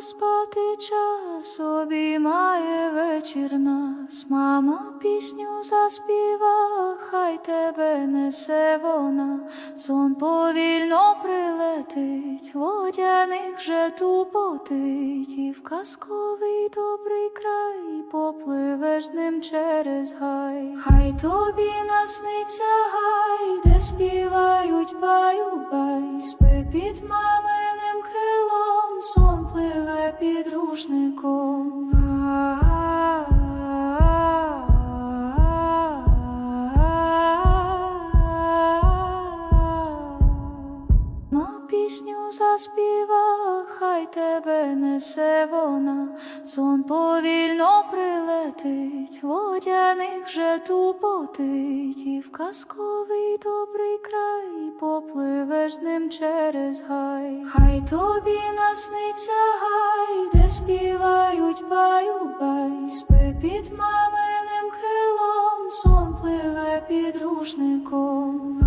Спати час обіймає вечір нас, мама пісню заспіва, хай тебе несе вона, сон повільно прилетить, водяних же тупотить, і в казковий добрий край попливеш з ним через гай, хай тобі насниться гай, де співають баю-бай, спи під маминим крилом, сон пливе під рушником. Ма пісню заспіва, хай тебе несе вона, сон повільно прилетить, водяних же тупотить, і в казковий добрий край попливеш з через гай, хай тобі насниться гай, де співають баю-бай, спи під маминим крилом, сон пливе під рушником.